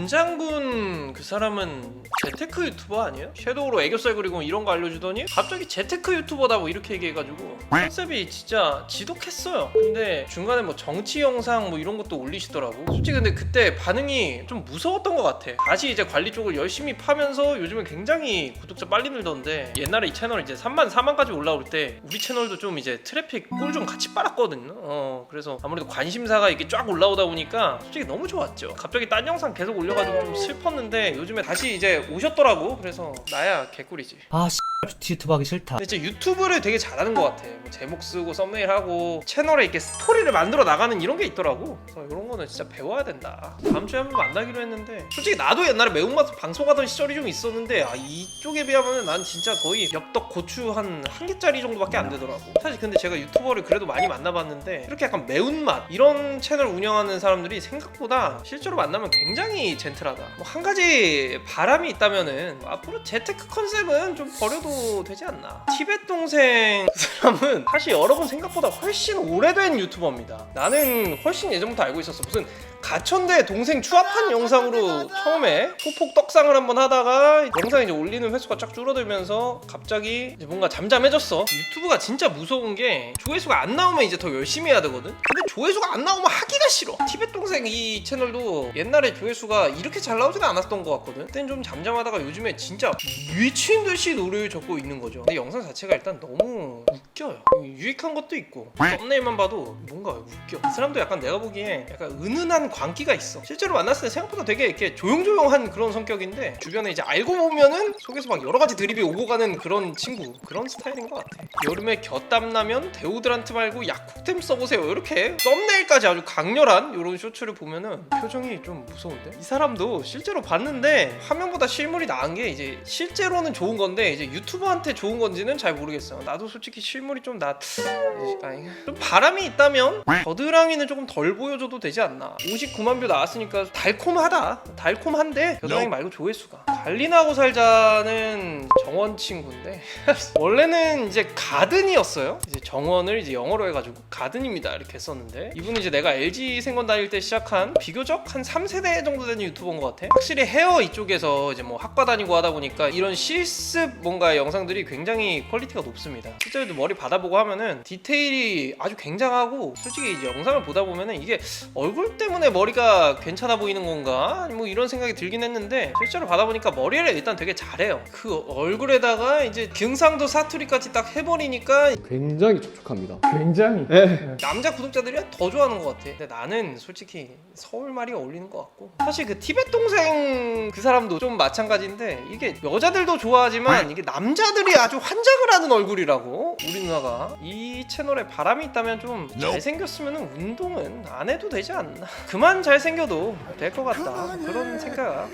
문장군 그 사람은 재테크 유튜버 아니에요? 섀도우로 애교살 그리고 이런 거 알려주더니 갑자기 재테크 유튜버다 뭐 이렇게 얘기해가지고 컨셉이 진짜 지독했어요. 근데 중간에 뭐 정치 영상 뭐 이런 것도 올리시더라고. 솔직히 근데 그때 반응이 좀 무서웠던 것 같아. 다시 이제 관리 쪽을 열심히 파면서 요즘에 굉장히 구독자 빨리 늘던데 옛날에 이 채널 이제 3만 4만까지 올라올 때 우리 채널도 좀 이제 트래픽 꿀 좀 같이 빨았거든요. 어 그래서 아무래도 관심사가 이렇게 쫙 올라오다 보니까 솔직히 너무 좋았죠. 갑자기 딴 영상 계속 올려 가지고 좀 슬펐는데 요즘에 다시 이제 오셨더라고. 그래서 나야 개꿀이지. 아 씨. 뷰티 유튜브 하기 싫다. 근데 진짜 유튜브를 되게 잘하는 것 같아. 뭐 제목 쓰고 썸네일 하고 채널에 이렇게 스토리를 만들어 나가는 이런 게 있더라고. 그래서 이런 거는 진짜 배워야 된다. 다음 주에 한번 만나기로 했는데 솔직히 나도 옛날에 매운맛 방송하던 시절이 좀 있었는데 아 이쪽에 비하면 난 진짜 거의 엽떡 고추 한 한 개짜리 정도밖에 안 되더라고. 사실 근데 제가 유튜버를 그래도 많이 만나봤는데 이렇게 약간 매운맛 이런 채널 운영하는 사람들이 생각보다 실제로 만나면 굉장히 젠틀하다. 뭐 한 가지 바람이 있다면은 앞으로 재테크 컨셉은 좀 버려도 되지 않나. 티벳 동생 그 사람은 사실 여러분 생각보다 훨씬 오래된 유튜버입니다. 나는 훨씬 예전부터 알고 있었어. 무슨 가천대 동생 추합한 영상으로 처음에 소폭 떡상을 한번 하다가 영상 이제 올리는 횟수가 쫙 줄어들면서 갑자기 이제 뭔가 잠잠해졌어. 유튜브가 진짜 무서운 게 조회수가 안 나오면 이제 더 열심히 해야 되거든. 근데 조회수가 안 나오면 하기가 싫어. 티벳 동생 이 채널도 옛날에 조회수가 이렇게 잘 나오지는 않았던 것 같거든. 그땐 좀 잠잠하다가 요즘에 진짜 미친 듯이 노래를 적고 있는 거죠. 근데 영상 자체가 일단 너무 웃겨요. 유익한 것도 있고 썸네일만 봐도 뭔가 웃겨. 이 사람도 약간 내가 보기에 약간 은은한 광기가 있어. 실제로 만났을 때 생각보다 되게 이렇게 조용조용한 그런 성격인데 주변에 이제 알고 보면은 속에서 막 여러 가지 드립이 오고 가는 그런 친구 그런 스타일인 것 같아. 여름에 곁땀 나면 데오드란트 말고 약국템 써보세요. 이렇게 썸네일까지 아주 강렬한 이런 쇼츠를 보면은 표정이 좀 무서운데 이 사람도 실제로 봤는데 화면보다 실물이 나은 게 이제 실제로는 좋은 건데 이제 유튜버한테 좋은 건지는 잘 모르겠어요. 나도 솔직히 실물 이좀 나, 아니, 좀 바람이 있다면 겨드랑이는 조금 덜 보여줘도 되지 않나. 59만 뷰 나왔으니까 달콤하다. 달콤한데 겨드랑이 말고 조회수가. 관리나고 살자는 정원 친구인데 원래는 이제 가든이었어요. 이제 정원을 이제 영어로 해가지고 가든입니다 이렇게 했었는데 이분은 이제 내가 LG 생건 다닐 때 시작한 비교적 한 3세대 정도 되는 유튜버인 것 같아. 확실히 헤어 이쪽에서 이제 뭐 학과 다니고 하다 보니까 이런 실습 뭔가 영상들이 굉장히 퀄리티가 높습니다. 실제로도 머리 받아보고 하면은 디테일이 아주 굉장하고 솔직히 이제 영상을 보다 보면은 이게 얼굴 때문에 머리가 괜찮아 보이는 건가 뭐 이런 생각이 들긴 했는데 실제로 받아보니까 머리를 일단 되게 잘해요. 그 얼굴에다가 이제 경상도 사투리까지 딱 해버리니까 굉장히 촉촉합니다. 굉장히 남자 구독자들이 더 좋아하는 것 같아. 근데 나는 솔직히 서울 말이 어울리는 것 같고 사실 그 티벳 동생 그 사람도 좀 마찬가지인데 이게 여자들도 좋아하지만 이게 남자들이 아주 환장을 하는 얼굴이라고 우리 누나가 이 채널에 바람이 있다면 좀 잘생겼으면 운동은 안 해도 되지 않나. 그만 잘생겨도 될 것 같다. 그런 생각